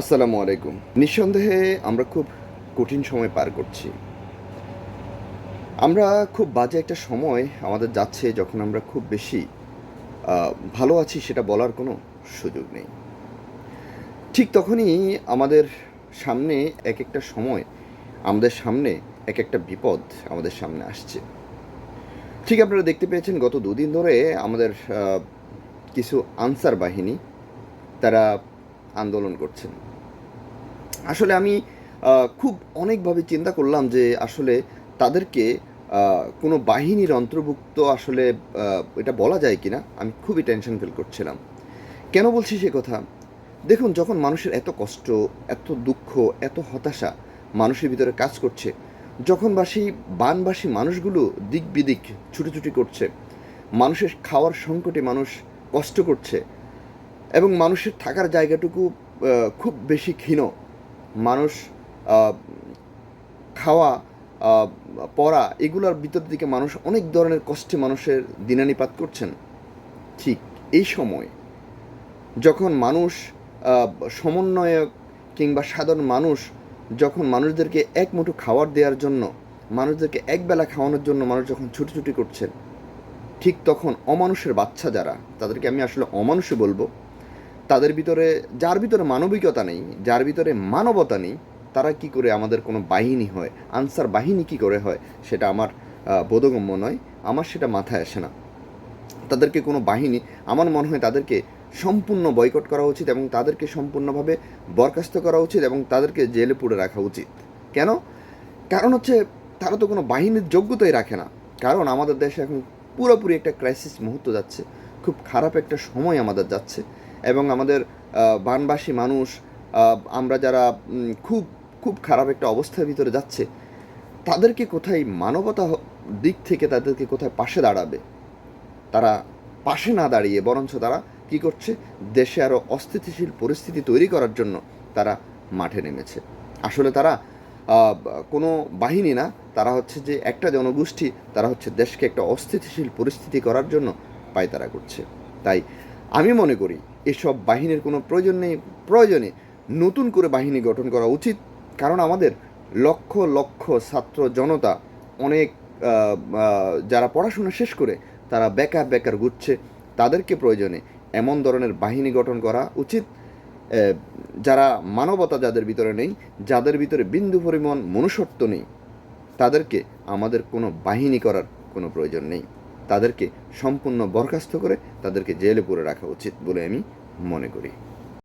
আসসালামু আলাইকুম। নিঃসন্দেহে আমরা খুব কঠিন সময় পার করছি। আমরা খুব বাজে একটা সময় আমাদের যাচ্ছে যখন আমরা খুব বেশি ভালো আছি সেটা বলার কোনো সুযোগ নেই। ঠিক তখনই আমাদের সামনে এক একটা সময়, আমাদের সামনে এক একটা বিপদ আমাদের সামনে আসছে। ঠিক আপনারা দেখতে পেয়েছেন গত দুদিন ধরে আমাদের কিছু আনসার বাহিনী, তারা আন্দোলন করছেন। আসলে আমি খুব অনেকভাবে চিন্তা করলাম যে আসলে তাদেরকে কোনো বাহিনীর অন্তর্ভুক্ত আসলে এটা বলা যায় কিনা, আমি খুবই টেনশন ফিল করছিলাম। কেন বলছি সে কথা? দেখুন, যখন মানুষের এত কষ্ট, এত দুঃখ, এত হতাশা মানুষের ভিতরে কাজ করছে, যখন বাসী বানবাসী মানুষগুলো দিক বিদিক ছুটোছুটি করছে, মানুষের খাওয়ার সংকটে মানুষ কষ্ট করছে এবং মানুষের থাকার জায়গাটুকু খুব বেশি ক্ষীণ। মানুষ খাওয়া পড়া, এগুলোর ভিতর দিকে মানুষ অনেক ধরনের কষ্টে মানুষের দিনানিপাত করছেন। ঠিক এই সময় যখন মানুষ সমন্বয়ক কিংবা সাধারণ মানুষ যখন মানুষদেরকে এক মুঠো খাবার দেওয়ার জন্য, মানুষদেরকে একবেলা খাওয়ানোর জন্য মানুষ যখন ছুটোছুটি করছেন, ঠিক তখন অমানুষের বাচ্চা যারা, তাদেরকে আমি আসলে অমানুষে বলব তাদের ভিতরে, যার ভিতরে মানবিকতা নেই, যার ভিতরে মানবতা নেই, তারা কি করে আমাদের কোনো বাহিনী হয়? আনসার বাহিনী কি করে হয়? সেটা আমার বোধগম্য নয়। আমার সেটা মাথায় আসে না। তাদেরকে কোনো বাহিনী, আমার মনে হয় তাদেরকে সম্পূর্ণ বয়কট করা উচিত এবং তাদেরকে সম্পূর্ণভাবে বরখাস্ত করা উচিত এবং তাদেরকে জেলে পুড়ে রাখা উচিত। কেন? কারণ হচ্ছে, তারা তো কোনো বাহিনীর যোগ্যতাই রাখে না। কারণ আমাদের দেশে এখন পুরোপুরি একটা ক্রাইসিস মুহূর্ত যাচ্ছে। খুব খারাপ একটা সময় আমাদের যাচ্ছে। এবং আমাদের বানবাসী মানুষ আমরা যারা খুব খুব খারাপ একটা অবস্থার ভিতরে যাচ্ছে তাদেরকে কোথায় মানবতা দিক থেকে তাদেরকে কোথায় পাশে দাঁড়াবে? তারা পাশে না দাঁড়িয়ে বরঞ্চ তারা কি করছে? দেশে আরও অস্থিতিশীল পরিস্থিতি তৈরি করার জন্য তারা মাঠে নেমেছে। আসলে তারা কোনো বাহিনী না, তারা হচ্ছে যে একটা জনগোষ্ঠী, তারা হচ্ছে দেশকে একটা অস্থিতিশীল পরিস্থিতি করার জন্য পায়তারা করছে। তাই আমি মনে করি এসব বাহিনীর কোনো প্রয়োজন নেই। প্রয়োজনে নতুন করে বাহিনী গঠন করা উচিত। কারণ আমাদের লক্ষ লক্ষ ছাত্র জনতা, অনেক যারা পড়াশোনা শেষ করে, তারা বেকার বেকার ঘুরছে। তাদেরকে প্রয়োজনে এমন ধরনের বাহিনী গঠন করা উচিত। যারা মানবতা যাদের ভিতরে নেই, যাদের ভিতরে বিন্দু পরিমাণ মনুষ্যত্ব নেই, তাদেরকে আমাদের কোনো বাহিনী করার কোনো প্রয়োজন নেই। তাদেরকে সম্পূর্ণ বরখাস্ত করে তাদেরকে জেলে পুরে রাখা উচিত বলে আমি মনে করি।